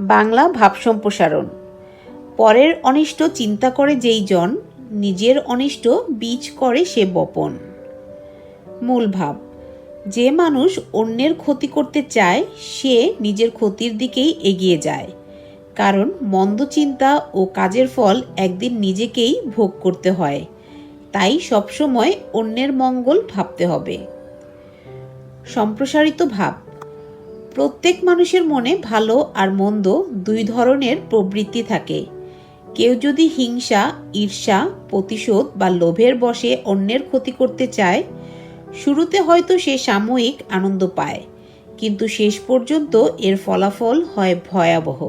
বাংলা ভাব সম্প্রসারণ। পরের অনিষ্ট চিন্তা করে যেই জন, নিজের অনিষ্ট বীজ করে সে বপন। মূল ভাব, যে মানুষ অন্যের ক্ষতি করতে চায়, সে নিজের ক্ষতির দিকেই এগিয়ে যায়। কারণ মন্দ চিন্তা ও কাজের ফল একদিন নিজেকেই ভোগ করতে হয়। তাই সবসময় অন্যের মঙ্গল ভাবতে হবে। সম্প্রসারিত ভাব প্রত্যেক মানুষের মনে ভালো আর মন্দ দুই ধরনের প্রবৃত্তি থাকে। কেউ যদি হিংসা, ঈর্ষা, প্রতিশোধ বা লোভের বশে অন্যের ক্ষতি করতে চায়, শুরুতে হয়তো সে সাময়িক আনন্দ পায়, কিন্তু শেষ পর্যন্ত এর ফলাফল হয় ভয়াবহ।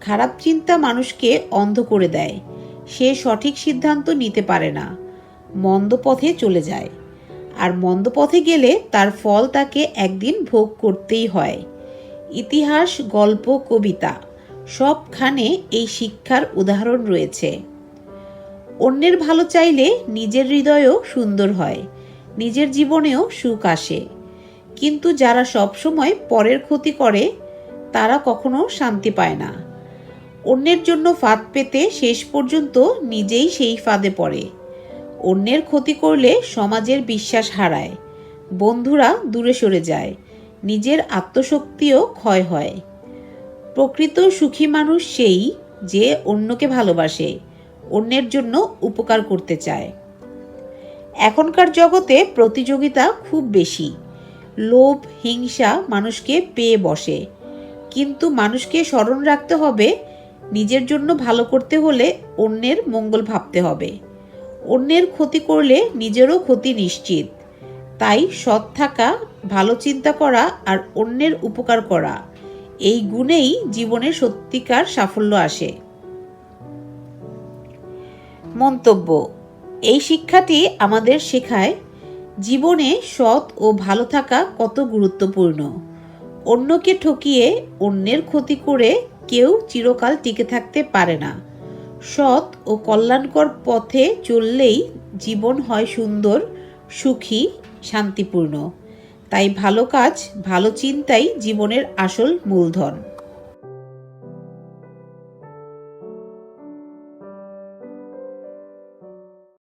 খারাপ চিন্তা মানুষকে অন্ধ করে দেয়, সে সঠিক সিদ্ধান্ত নিতে পারে না, মন্দ পথে চলে যায়। আর মন্দ পথে গেলে তার ফল তাকে একদিন ভোগ করতেই হয়। ইতিহাস, গল্প, কবিতা সবখানে এই শিক্ষার উদাহরণ রয়েছে। অন্যের ভালো চাইলে নিজের হৃদয়ও সুন্দর হয়, নিজের জীবনেও সুখ আসে। কিন্তু যারা সবসময় পরের ক্ষতি করে, তারা কখনো শান্তি পায় না। অন্যের জন্য ফাঁদ পেতে শেষ পর্যন্ত নিজেই সেই ফাঁদে পড়ে। অন্যের ক্ষতি করলে সমাজের বিশ্বাস হারায়। বন্ধুরা দূরে সরে যায়। নিজের আত্মশক্তিও ক্ষয় হয়। প্রকৃত সুখী মানুষ সেই যে অন্যকে ভালোবাসে, অন্যের জন্য উপকার করতে চায়। এখনকার জগতে প্রতিযোগিতা খুব বেশি। লোভ, হিংসা মানুষকে পেয়ে বসে। কিন্তু মানুষকে স্মরণ রাখতে হবে, নিজের জন্য ভালো করতে হলে অন্যের মঙ্গল ভাবতে হবে। অন্যের ক্ষতি করলে নিজেরও ক্ষতি নিশ্চিত। তাই সৎ থাকা, ভালো চিন্তা করা আর অন্যের উপকার করা, এই গুণেই জীবনে সত্যিকার সাফল্য আসে। মন্তব্য, এই শিক্ষাটি আমাদের শেখায় জীবনে সৎ ও ভালো থাকা কত গুরুত্বপূর্ণ। অন্যকে ঠকিয়ে অন্যের ক্ষতি করে কেউ চিরকাল টিকে থাকতে পারে না। সৎ ও কল্যাণকর পথে চললেই জীবন হয় সুন্দর, সুখী, শান্তিপূর্ণ। তাই ভালো কাজ, ভালো চিন্তাই জীবনের আসল মূলধন।